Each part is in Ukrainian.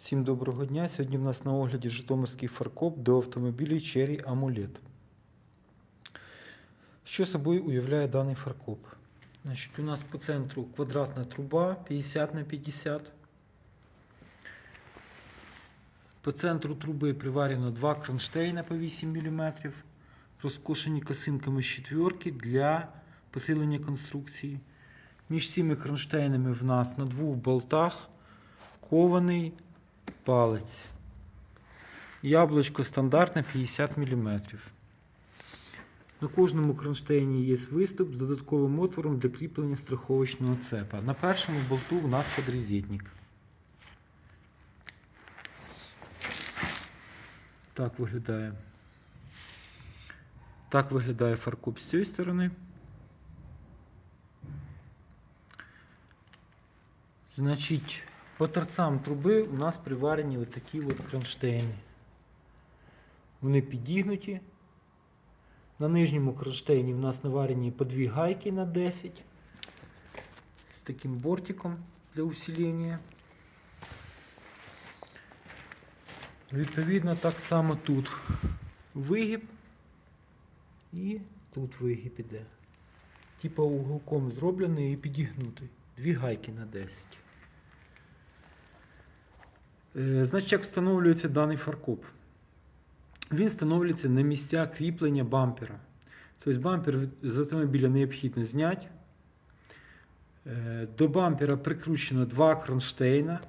Всім доброго дня. Сьогодні в нас на огляді Житомирський фаркоп до автомобілів Cherry Amulet. Що собою уявляє даний фаркоп? Значить, у нас по центру квадратна труба 50 на 50. По центру труби приварено два кронштейна по 8 мм, розкошені косинками з четверки для посилення конструкції. Між цими кронштейнами в нас на двох болтах кований палець. Яблучко стандартне 50 мм. На кожному кронштейні є виступ з додатковим отвором для кріплення страховочного цепа. На першому болту в нас подрізетник. Так виглядає. Так виглядає фаркоп з цієї сторони. Значить, по торцам труби у нас приварені отакі от кронштейни. Вони підігнуті. На нижньому кронштейні в нас наварені по дві гайки на 10 з таким бортиком для усилення. Відповідно, так само тут вигиб і тут вигиб іде. Типа уголком зроблений і підігнутий. Дві гайки на 10. Е, Значить, як встановлюється даний фаркоп? Він встановлюється на місця кріплення бампера. Тобто бампер з автомобіля необхідно зняти. Е, До бампера прикручено два кронштейна.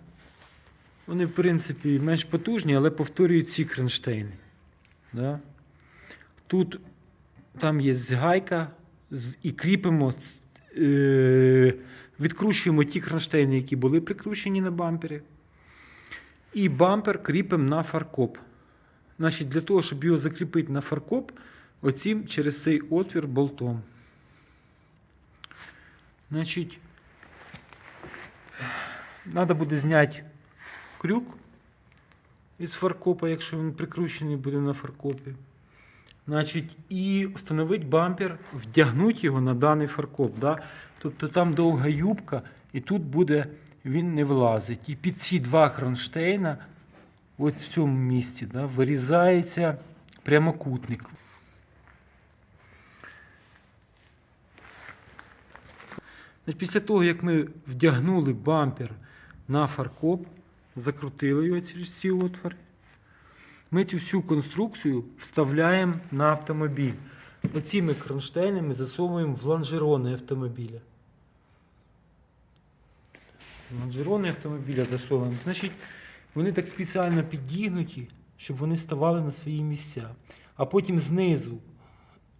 Вони, в принципі, менш потужні, але повторюють ці кронштейни. Да? Тут там є гайка і кріпимо, е, відкручуємо ті кронштейни, які були прикручені на бампері. І бампер кріпимо на фаркоп. Значить, для того, щоб його закріпити на фаркоп, оцім через цей отвір болтом. Значить, треба буде зняти крюк із фаркопа, якщо він прикручений буде на фаркопі. Значить, і встановити бампер, вдягнути його на даний фаркоп. Да? Тобто там довга юбка, і тут буде він не влазить. І під ці два кронштейна, от в цьому місці, да, вирізається прямокутник. Після того, як ми вдягнули бампер на фаркоп, закрутили його через ці отвори, ми цю всю конструкцію вставляємо на автомобіль. Оціми кронштейнами засовуємо в лонжерони автомобіля. Лонжерони автомобіля засовуємо. Значить, вони так спеціально підігнуті, щоб вони ставали на свої місця. А потім знизу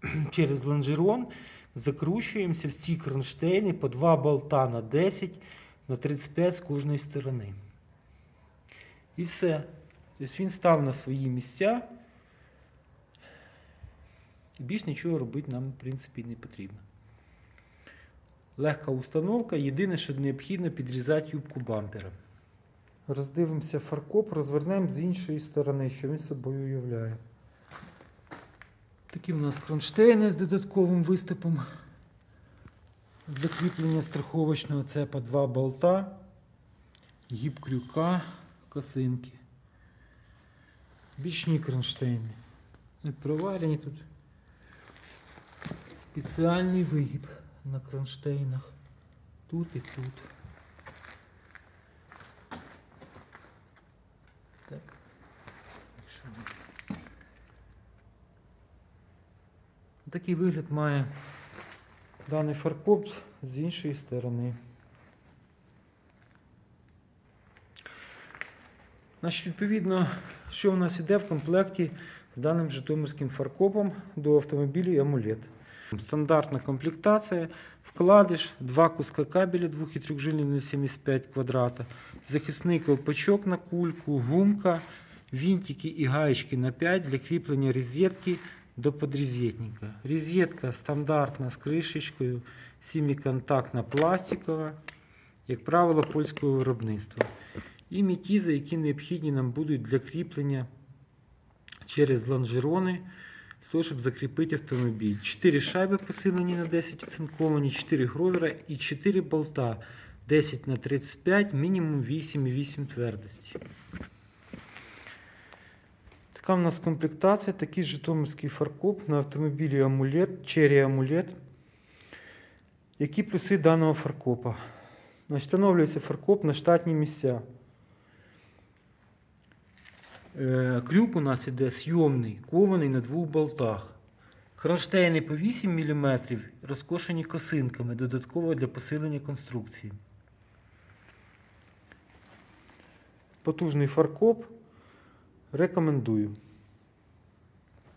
через лонжерон закручуємося в ці кронштейни по два болта на 10 на 35 з кожної сторони. І все. Тобто він став на свої місця. Більш нічого робити нам, в принципі, не потрібно. Легка установка. Єдине, що необхідно підрізати юбку бампера. Роздивимося фаркоп, розвернемо з іншої сторони, що він собою уявляє. Такі в нас кронштейни з додатковим виступом. Для кріплення страховочного цепа два болта, гіб крюка, косинки. Бічні кронштейни. І проварені тут спеціальний вигиб на кронштейнах. Тут і тут. Так. Такий вигляд має даний фаркоп з іншої сторони. Значить, відповідно, що у нас іде в комплекті з даним житомирським фаркопом до автомобілю Амулет. Стандартна комплектація, вкладиш, два куска кабеля 2 і 3 0,75 квадрата, захисний колпачок на кульку, гумка, винтики і гаєчки на 5 для кріплення розетки до подрезетника. Розетка стандартна з кришечкою, сіміконтактна пластикова, як правило, польського виробництва. І мітізи, які необхідні нам будуть для кріплення через лонжерони, для того, щоб закріпити автомобіль. 4 шайби посилені на 10 оцинковані, 4 гровера і 4 болта 10 на 35, мінімум 8,8 твердості. Така в нас комплектація, такий житомирський фаркоп на автомобілі Амулет, Cherry Амулет. Які плюси даного фаркопа? Встановлюється фаркоп на штатні місця. Е, Крюк у нас іде зйомний, кований на двох болтах. Кронштейни по 8 мм, розкошені косинками, додатково для посилення конструкції. Потужний фаркоп. Рекомендую.